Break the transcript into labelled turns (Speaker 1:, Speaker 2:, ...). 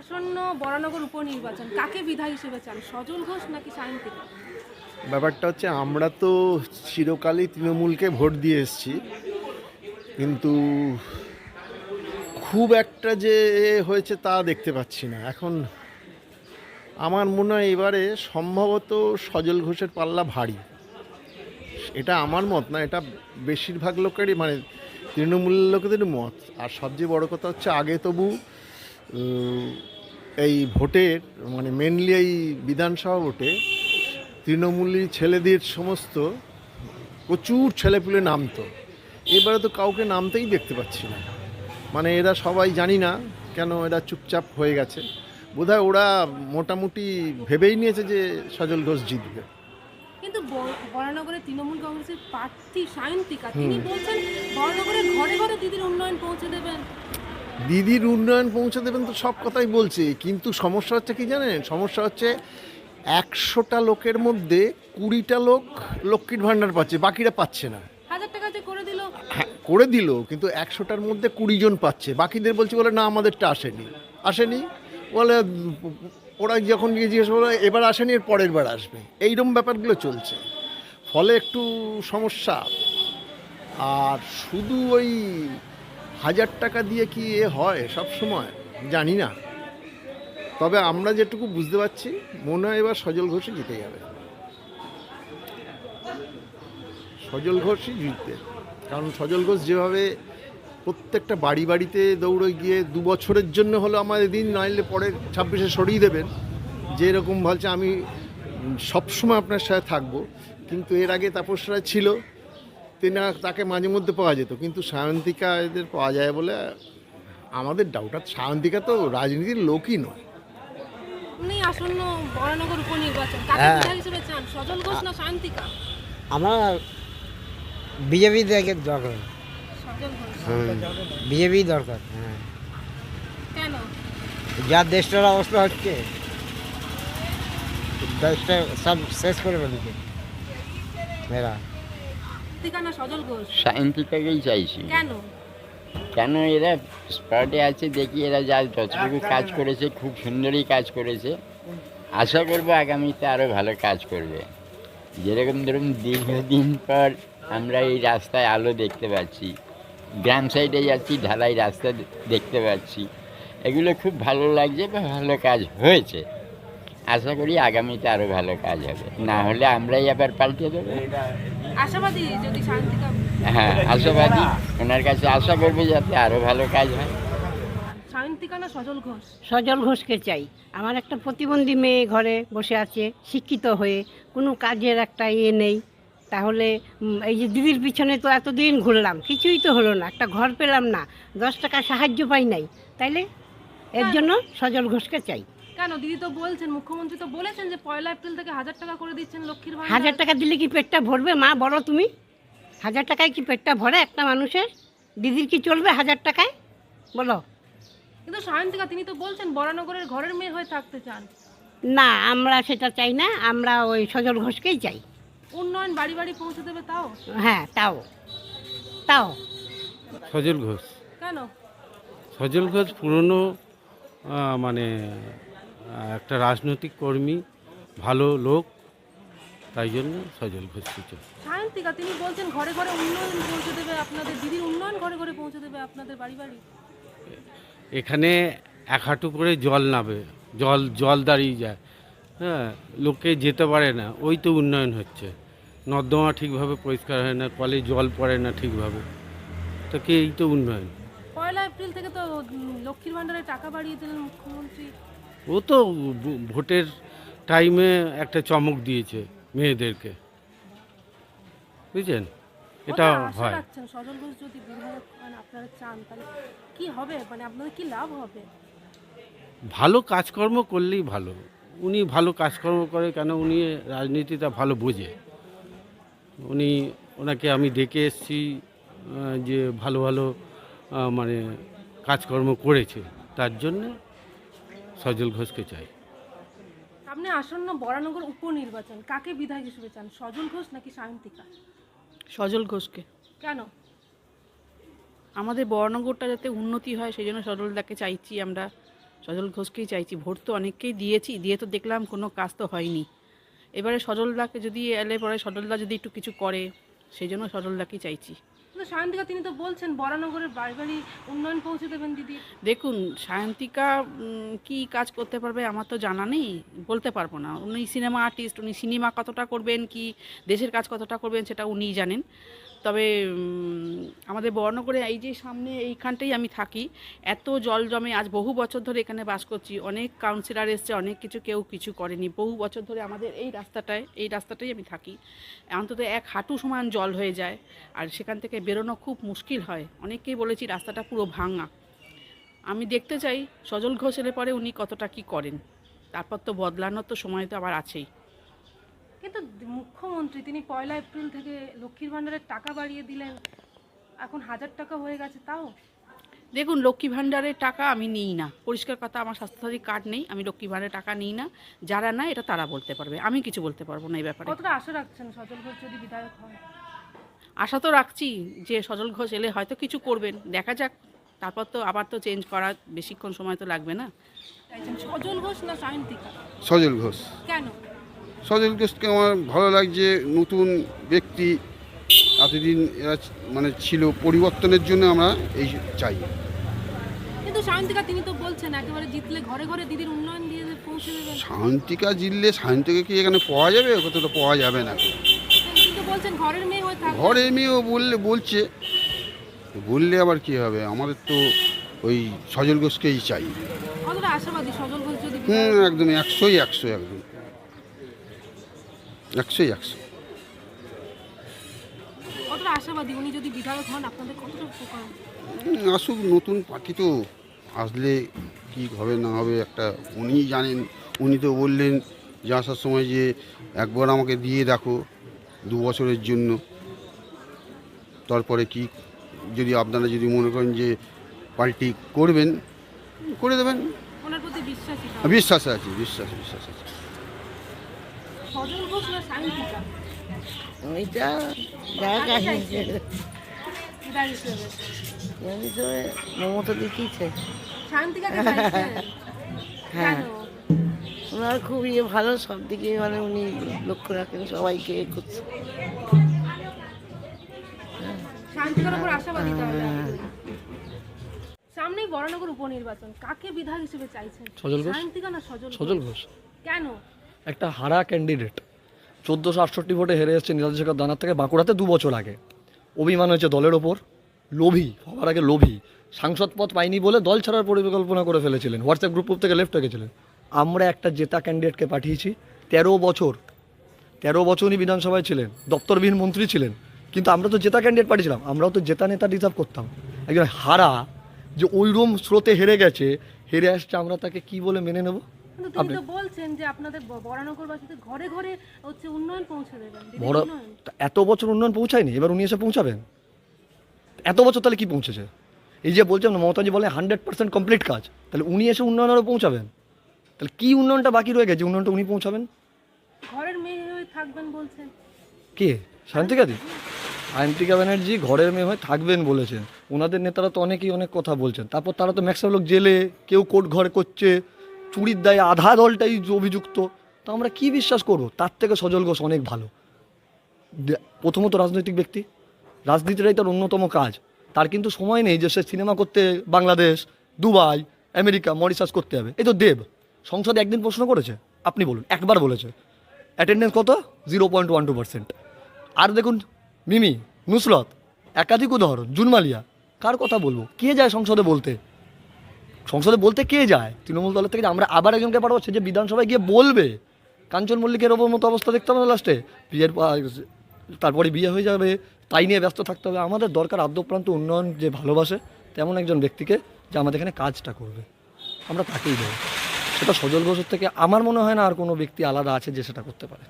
Speaker 1: আসন্ন বরানগর উপনির্বাচন, কাকে বিধায়ক হিসেবে চান? সজল ঘোষ নাকি
Speaker 2: ব্যাপারটা হচ্ছে, আমরা তো চিরকালই তৃণমূলকে ভোট দিয়ে এসেছি, কিন্তু খুব একটা যে হয়েছে তা দেখতে পাচ্ছি না। এখন আমার মনে হয় এবারে সম্ভবত সজল ঘোষের পাল্লা ভারী। এটা আমার মত না, এটা বেশিরভাগ লোকেরই মানে তৃণমূলের লোকেদের মত। আর সবচেয়ে বড় কথা হচ্ছে, আগে তবু এই ভোটের মানে মেনলি এই বিধানসভা ভোটে তৃণমূলী ছেলেদের সমস্ত প্রচুর ছেলেপুলে নামতো। এবারে তো কাউকে নামতেই দেখতে পাচ্ছি না। মানে এরা সবাই জানি না কেন এরা চুপচাপ হয়ে গেছে। বোধহয় ওরা মোটামুটি ভেবেই নিয়েছে যে সজল ঘোষ জিতবে।
Speaker 1: কিন্তু ব- বরানগরে তৃণমূল কংগ্রেসের প্রার্থী সায়ন্তিকা তিনি বলছেন বরানগরে ঘরে ঘরে দিদির উন্নয়ন পৌঁছে দেবেন।
Speaker 2: দিদির উন্নয়ন পৌঁছে দেবেন তো সব কথাই বলছে কিন্তু সমস্যা হচ্ছে কি জানেন? সমস্যা হচ্ছে একশোটা লোকের মধ্যে কুড়িটা লোক লক্ষ্মীর ভাণ্ডার পাচ্ছে বাকিরা পাচ্ছে না।
Speaker 1: করে দিল।
Speaker 2: হ্যাঁ করে দিল কিন্তু একশোটার মধ্যে কুড়ি জন পাচ্ছে। বাকিদের বলছে বলে না আমাদেরটা আসেনি। আসেনি? বলে ওরা যখন গিয়ে জিজ্ঞেস করল এবার আসেনি এর পরের বার আসবে। এইরকম ব্যাপারগুলো চলছে। ফলে একটু সমস্যা। আর শুধু ওই হাজার টাকা দিয়ে কি এ হয় সব সময়? জানি না। তবে আমরা যেটুকু বুঝতে পারছি, মনে হয় এবার সজল ঘোষই জিতে যাবে। সজল ঘোষই জিতবে। কারণ সজল ঘোষ যেভাবে প্রত্যেকটা বাড়ি বাড়িতে দৌড়ে গিয়ে দু বছরের জন্য হলো আমাদের দিন, নইলে পরে ছাব্বিশে সরিয়ে দেবেন। যে এরকম বলছে, আমি সবসময় আপনার সাথে থাকব। কিন্তু এর আগে তাপস রায় ছিল তিনি তাকে মাঝে মধ্যে পাওয়া যেত কিন্তু সায়ন্তিকা এদের পাওয়া যায় বলে আমাদের ডাউট আর সায়ন্তিকা তো রাজনীতির লোকই নয়।
Speaker 1: আসন্ন বরানগর উপনির্বাচন
Speaker 3: হ্যাঁ।
Speaker 1: বিধায়ক হিসেবে চান সজল ঘোষ না সায়ন্তিকা?
Speaker 3: আমার বিজেপি দরকার।
Speaker 1: সজল
Speaker 3: বিজেপি দরকার হ্যাঁ।
Speaker 1: কেন?
Speaker 3: যা দেশটার অবস্থা হচ্ছে দেশটা সব শেষ করে ফেলেছে। মেয়েরা।
Speaker 1: সায়ন্তিকা না সজল ঘোষ।
Speaker 4: সায়ন্তিকাকেই চাইছি।
Speaker 1: কেন?
Speaker 4: কেন এরা স্পটে আছে দেখি এরা যা যতটুকু কাজ করেছে খুব সুন্দরই কাজ করেছে। আশা করব আগামীতে আরও ভালো কাজ করবে। যেরকম ধরুন দীর্ঘদিন পর আমরা এই রাস্তায় আলো দেখতে পাচ্ছি। গ্রাম সাইডে যাচ্ছি ঢালাই রাস্তা দেখতে পাচ্ছি। এগুলো খুব ভালো লাগছে বা ভালো কাজ হয়েছে। আশা করি আগামীতে আরও ভালো কাজ হবে। না হলে আমরাই আবার পাল্টে দেবো।
Speaker 1: আশাবাদী যদি সায়ন্তিকা
Speaker 4: হ্যাঁ আশাবাদী। ওনার কাছে আশা করবে যাতে আরও ভালো কাজ হয়।
Speaker 1: সজল ঘোষ।
Speaker 5: সজল ঘোষকে চাই। আমার একটা প্রতিবন্ধী মেয়ে ঘরে বসে আছে শিক্ষিত হয়ে কোনো কাজের একটা ইয়ে নেই। তাহলে এই যে দিদির পিছনে তো এতদিন ঘুরলাম কিছুই তো হলো না একটা ঘর পেলাম না দশ টাকা সাহায্য পাই নাই। তাইলে এর জন্য সজল ঘোষকে চাই।
Speaker 1: কেন? দিদি তো বলছেন মুখ্যমন্ত্রী তো বলেছেন যে পয়লা এপ্রিল থেকে হাজার টাকা করে দিচ্ছেন লক্ষ্মীর ভাণ্ডার।
Speaker 5: হাজার টাকা দিলে কি পেটটা ভরবে? মা বলো তুমি। হাজার টাকায় কি পেটটা ভরে একটা মানুষের? দিদির কি চলবে হাজার টাকায়? বলো।
Speaker 1: কিন্তু সায়ন্তিকা তিনি তো বলছেন বরানগরের ঘরের মেয়ে হয়ে থাকতে চান।
Speaker 5: না আমরা সেটা চাই না আমরা ওই সজল ঘোষকেই চাই।
Speaker 1: উন্নয়ন বাড়ি বাড়ি পৌঁছে দেবে তাও?
Speaker 5: হ্যাঁ তাও। তাও।
Speaker 6: সজল ঘোষ।
Speaker 1: কেন?
Speaker 6: সজল ঘোষ পুরনো মানে একটা রাজনৈতিক কর্মী ভালো লোক তাই জন্য সজল ঘোষ
Speaker 1: সায়ন্তিকা তিনি বলছেন ঘরে ঘরে উন্নয়ন পৌঁছে দেবে আপনাদের দিদির উন্নয়ন ঘরে ঘরে পৌঁছে দেবে আপনাদের বাড়ি বাড়ি
Speaker 6: এখানে এক হাঁটু করে জল নাবে জল জল দাঁড়িয়ে যায়। হ্যাঁ লোকে যেতে পারে না ওই তো উন্নয়ন হচ্ছে। নর্দমা ঠিকভাবে পরিষ্কার হয় না কলে জল পড়ে না ঠিকভাবে। তো কি এই তো উন্নয়ন?
Speaker 1: পয়লা এপ্রিল থেকে তো লক্ষ্মীর ভাণ্ডারে টাকা বাড়িয়ে দিলেন মুখ্যমন্ত্রী।
Speaker 6: ও তো ভোটের টাইমে একটা চমক দিয়েছে মেয়েদেরকে। বুঝছেন? এটা হয়।
Speaker 1: সজল ঘোষ যদি বিধায়ক আপনারা চান তাহলে কি হবে? মানে আপনাদের কি লাভ হবে?
Speaker 6: ভালো কাজকর্ম করলেই ভালো। উনি ভালো কাজকর্ম করে কেন উনি রাজনীতিটা ভালো বোঝে। উনি ওনাকে আমি দেখে এসছি যে ভালো ভালো মানে কাজকর্ম করেছে। তার জন্য সজল ঘোষকে চাই।
Speaker 1: সামনে আসন্ন বরানগর উপনির্বাচন কাকে বিধায়ক হিসেবে চান? সজল ঘোষ নাকি সায়ন্তিকা?
Speaker 7: সজল ঘোষকে।
Speaker 1: কেন?
Speaker 7: আমাদের বরানগরটা যাতে উন্নতি হয় সেই জন্য সজলদাকে চাইছি আমরা। সজল ঘোষকেই চাইছি। ভোট তো অনেককেই দিয়েছি দিয়ে তো দেখলাম কোনো কাজ তো হয়নি। এবারে সজলদাকে যদি এলে পরে সজলদা যদি একটু কিছু করে সেই জন্য সজলদাকেই চাইছি।
Speaker 1: সায়ন্তিকা, তিনি তো বলছেন বরানগরের বাড়ি উন্নয়ন পৌঁছে দেবেন দিদি।
Speaker 7: দেখুন, সায়ন্তিকা কি কাজ করতে পারবে আমার তো জানা নেই, বলতে পারব না। উনি সিনেমা আর্টিস্ট উনি সিনেমা কতটা করবেন, কি দেশের কাজ কতটা করবেন সেটা উনিই জানেন। তবে আমাদের বর্ণগরে এই যে সামনে এইখানটাই আমি থাকি, এত জল জমে আজ বহু বছর ধরে এখানে বাস করছি, অনেক কাউন্সিলর এসছে, অনেক কিছু কেউ কিছু করেনি, বহু বছর ধরে আমাদের এই রাস্তাটায়, এই রাস্তাটাই আমি থাকি। অন্তত এক হাঁটু সমান জল হয়ে যায়, আর সেখান থেকে বেরোনো খুব মুশকিল হয়। অনেককেই বলেছি রাস্তাটা পুরো ভাঙা। আমি দেখতে চাই, সজল ঘোষ এলে পরে উনি কতটা কি করেন। তারপর তো বদলানোর তো সময় তো আবার আছেই।
Speaker 1: কিন্তু মুখ্যমন্ত্রী তিনি পয়লা এপ্রিল থেকে লক্ষ্মীর ভাণ্ডারের টাকা বাড়িয়ে দিলেন। এখন হাজার টাকা হয়ে গেছে তাও?
Speaker 7: দেখুন লক্ষ্মী ভাণ্ডারের টাকা আমি নিই না। পরিষ্কার কথা আমার স্বাস্থ্যসাথী কার্ড নেই আমি লক্ষ্মী ভাণ্ডারের টাকা নিই না। যারা না এটা তারা বলতে পারবে। আমি কিছু বলতে পারব না এই ব্যাপারে।
Speaker 1: কতটা আশা রাখছেন সজল ঘোষ যদি বিধায়ক হয়
Speaker 7: আশা তো রাখছি যে সজল ঘোষ এলে হয়তো কিছু করবেন। দেখা যাক তারপর তো আবার তো চেঞ্জ করা বেশিক্ষণ সময় তো লাগবে না।
Speaker 1: সজল ঘোষ না সায়ন্তিকা?
Speaker 8: সজল ঘোষ।
Speaker 1: কেন?
Speaker 8: সজল ঘোষকে আমার ভালো লাগছে নতুন ব্যক্তি এতদিন এরা মানে ছিল পরিবর্তনের জন্য আমরা এই চাই।
Speaker 1: কিন্তু সায়ন্তিকা তিনি তো বলছেন একেবারে জিতলে ঘরে ঘরে দিদির উন্নয়ন দিয়ে পৌঁছে দেবেন।
Speaker 8: শান্তিকা জিতলে শান্তিকা কি এখানে পাওয়া যাবে? কতটা পাওয়া যাবে না।
Speaker 1: বলছেন ঘরের মেয়ে হয়ে থাকবে।
Speaker 8: ঘরে এমনিও বললে বলছে। বললে আবার কি হবে? আমাদের তো ওই সজল ঘোষকেই চাই।
Speaker 1: আশাবাদী? সজল ঘোষ যদি
Speaker 8: হুম একদম একশোই একশো একদম। একশোই একশো।
Speaker 1: আশাবাদী? উনি যদি বিধায়ক হন আপনাদের কতটা উপকার?
Speaker 8: আসুক নতুন পার্টি তো আসলে কি হবে না হবে একটা উনিই জানেন। উনি তো বললেন যে আসার সময় যে একবার আমাকে দিয়ে দেখো দু বছরের জন্য। তারপরে কি যদি আপনারা যদি মনে করেন যে পার্টি করবেন করে দেবেন।
Speaker 1: বিশ্বাস
Speaker 8: আছে বিশ্বাস বিশ্বাস আছে।
Speaker 9: দেখা মমতা হ্যাঁ। ওনার খুব ইয়ে ভালো সব দিকে মানে উনি লক্ষ্য রাখেন সবাইকে এ করছে।
Speaker 1: শান্তিকার উপর আশাবাদী সামনেই বরানগর উপনির্বাচন কাকে বিধায়ক হিসেবে চাইছেন?
Speaker 10: সজল ঘোষ।
Speaker 1: কেন?
Speaker 10: একটা হারা ক্যান্ডিডেট চোদ্দোশো আটষট্টি ভোটে হেরে এসেছে নীলাদ্রি শেখর দানার থেকে, বাঁকুড়াতে দু বছর আগে। অভিমান হয়েছে দলের ওপর। লোভী সবার আগে লোভী। সাংসদ পদ পাইনি বলে দল ছাড়ার পরিকল্পনা করে ফেলেছিলেন। হোয়াটসঅ্যাপ গ্রুপ থেকে লেফট হয়ে গেছিলেন। আমরা একটা জেতা ক্যান্ডিডেটকে পাঠিয়েছি। তেরো বছর তেরো বছর উনি বিধানসভায় ছিলেন, দপ্তরবিহীন মন্ত্রী ছিলেন। কিন্তু আমরা তো জেতা ক্যান্ডিডেট পাঠিয়েছিলাম। আমরাও তো জেতা নেতা ডিজার্ভ করতাম। একজন হারা যে ওইরকম স্রোতে হেরে গেছে, হেরে আসছে, আমরা তাকে কি বলে মেনে নেব?
Speaker 1: কিন্তু তিনি তো বলছেন যে আপনাদের ব- ঘরে ঘরে হচ্ছে উন্নয়ন পৌঁছে দেবেন।
Speaker 10: বড় এত বছর উন্নয়ন পৌঁছায়নি এবার উনি এসে পৌঁছাবেন? এত বছর তাহলে কি পৌঁছেছে? এই যে বলছেন মমতাজি বলে হান্ড্রেড পার্সেন্ট কমপ্লিট কাজ তাহলে উনি এসে উন্নয়ন আরও পৌঁছাবেন? তাহলে কি উন্নয়নটা বাকি রয়ে গেছে? উন্নয়নটা উনি পৌঁছাবেন?
Speaker 1: ঘরের মেয়ে হয়ে থাকবেন বলছেন।
Speaker 10: কে? শান্তিকাদি শান্তিকা ব্যানার্জি ঘরের মেয়ে হয়ে থাকবেন বলেছেন। ওনাদের নেতারা তো অনেকেই অনেক কথা বলছেন। তারপর তারা তো ম্যাক্সিমাম লোক জেলে কেউ কোর্ট ঘরে করছে চুরির দায়ে আধা দলটাই অভিযুক্ত, তো আমরা কি বিশ্বাস করব? তার থেকে সজল ঘোষ অনেক ভালো। প্রথমত রাজনৈতিক ব্যক্তি। রাজনীতিটাই তার অন্যতম কাজ। তার কিন্তু সময় নেই যে সে সিনেমা করতে বাংলাদেশ, দুবাই, আমেরিকা, মরিশাস করতে হবে। এই তো দেব, সংসদে একদিন প্রশ্ন করেছে। আপনি বলুন, একবার বলেছে। অ্যাটেন্ডেন্স কত? Zero point one two percent. আর দেখুন, মিমি, নুসরত, একাধিক উদাহরণ, জুনমালিয়া, কার কথা বলব? কে যায় সংসদে বলতে? সংসদে বলতে কে যায়? তৃণমূল দলের থেকে আমরা আবার একজনকে পাঠাবো, সে যে বিধানসভায় গিয়ে বলবে। কাঞ্চন মল্লিকের ওপর মতো অবস্থা দেখতে হবে লাস্টে বিয়ের তারপরে বিয়ে হয়ে যাবে, তাই নিয়ে ব্যস্ত থাকতে হবে। আমাদের দরকার আদ্যপ্রান্ত উন্নয়ন যে ভালোবাসে, তেমন একজন ব্যক্তিকে যে আমাদের এখানে কাজটা করবে। আমরা তাকেই দেবো। সেটা সজল ঘোষের থেকে আমার মনে হয় না আর কোনো ব্যক্তি আলাদা আছে যে সেটা করতে পারে।